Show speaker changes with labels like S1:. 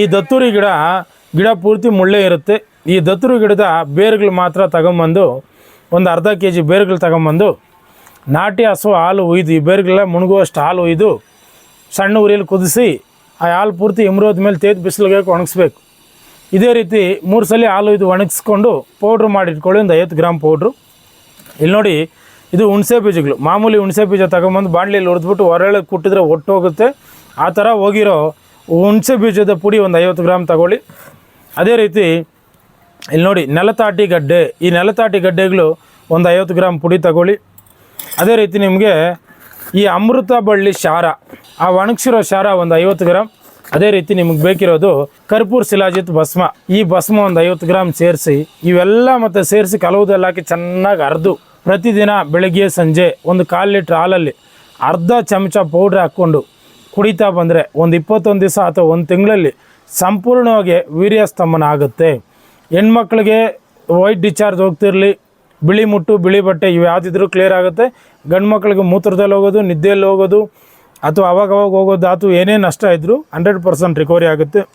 S1: ಈ ದತ್ತುರಿ ಗಿಡ ಗಿಡ ಪೂರ್ತಿ ಮುಳ್ಳೆ ಇರುತ್ತೆ. ಈ ದತ್ತುರಿ ಗಿಡದ ಬೇರುಗಳು ಮಾತ್ರ ತಗೊಂಬಂದು, ಒಂದು ಅರ್ಧ ಕೆ ಜಿ ಬೇರುಗಳು ತಗೊಂಬಂದು, ನಾಟಿ ಹಸು, ಹಾಲು ಒಯ್ದು ಈ ಬೇರುಗಳೆಲ್ಲ ಮುಳುಗುವಷ್ಟು ಹಾಲು ಒಯ್ದು ಸಣ್ಣ ಉರಿಯಲ್ಲಿ ಕುದಿಸಿ, ಆ ಹಾಲು ಪೂರ್ತಿ ಇಮ್ರೋದ ಮೇಲೆ ತೇದು ಬಿಸಿಲಿಗೆ ಒಣಗಿಸ್ಬೇಕು. ಇದೇ ರೀತಿ ಮೂರು ಸಲ ಹಾಲು ಇದು ಒಣಗಿಸ್ಕೊಂಡು ಪೌಡ್ರ್ ಮಾಡಿಟ್ಕೊಳ್ಳಿ, ಒಂದು ಐವತ್ತು ಗ್ರಾಮ್ ಪೌಡ್ರು. ಇಲ್ಲಿ ನೋಡಿ, ಇದು ಹುಣಸೆ ಬೀಜಗಳು. ಮಾಮೂಲಿ ಹುಣಸೆ ಬೀಜ ತಗೊಂಬಂದು ಬಾಣಲಿಯಲ್ಲಿ ಹುರಿದ್ಬಿಟ್ಟು ಹೊರಳೆ ಕುಟ್ಟಿದ್ರೆ ಒಟ್ಟೋಗುತ್ತೆ ಆ ಥರ ಹೋಗಿರೋ ಹುಣಸೆ ಬೀಜದ ಪುಡಿ ಒಂದು ಐವತ್ತು ಗ್ರಾಮ್ ತಗೊಳ್ಳಿ. ಅದೇ ರೀತಿ ಇಲ್ಲಿ ನೋಡಿ, ನೆಲತಾಟಿ ಗಡ್ಡೆ. ಈ ನೆಲತಾಟಿ ಗಡ್ಡೆಗಳು ಒಂದು ಐವತ್ತು ಗ್ರಾಮ್ ಪುಡಿ ತಗೊಳ್ಳಿ. ಅದೇ ರೀತಿ ನಿಮಗೆ ಈ ಅಮೃತ ಬಳ್ಳಿ ಶಾರ, ಆ ಒಣಗಿಸಿರೋ ಶಾರ ಒಂದು ಐವತ್ತು ಗ್ರಾಮ್. ಅದೇ ರೀತಿ ನಿಮಗೆ ಬೇಕಿರೋದು ಕರ್ಪೂರ್ ಶಿಲಾಜಿತ್ ಭಸ್ಮ. ಈ ಭಸ್ಮ ಒಂದು ಐವತ್ತು ಗ್ರಾಮ್ ಸೇರಿಸಿ, ಇವೆಲ್ಲ ಮತ್ತು ಸೇರಿಸಿ ಕಲವುದೆಲ್ಲ ಹಾಕಿ ಚೆನ್ನಾಗಿ ಅರ್ದು ಪ್ರತಿದಿನ ಬೆಳಗ್ಗೆ ಸಂಜೆ ಒಂದು ಕಾಲು ಲೀಟ್ರ್ ಹಾಲಲ್ಲಿ ಅರ್ಧ ಚಮಚ ಪೌಡ್ರ್ ಹಾಕ್ಕೊಂಡು ಕುಡಿತಾ ಬಂದರೆ ಒಂದು ಇಪ್ಪತ್ತೊಂದು ದಿವಸ ಅಥವಾ ಒಂದು ತಿಂಗಳಲ್ಲಿ ಸಂಪೂರ್ಣವಾಗಿ ವೀರ್ಯಸ್ತಂಭನ ಆಗುತ್ತೆ. ಹೆಣ್ಮಕ್ಳಿಗೆ ವೈಟ್ ಡಿಸ್ಚಾರ್ಜ್ ಹೋಗ್ತಿರಲಿ, ಬಿಳಿ ಮುಟ್ಟು, ಬಿಳಿ ಬಟ್ಟೆ ಇವು ಯಾವುದಿದ್ರೂ ಕ್ಲಿಯರ್ ಆಗುತ್ತೆ. ಗಂಡು ಮಕ್ಕಳಿಗೆ ಮೂತ್ರದಲ್ಲಿ ಹೋಗೋದು, ನಿದ್ದೆಯಲ್ಲಿ ಹೋಗೋದು, ಅಥವಾ ಅವಾಗವಾಗ ಅವಾಗ ಹೋಗೋದು ಅಥವಾ ಏನೇ ನಷ್ಟ ಇದ್ದರೂ ಹಂಡ್ರೆಡ್ ಪರ್ಸೆಂಟ್ ರಿಕವರಿ ಆಗುತ್ತೆ.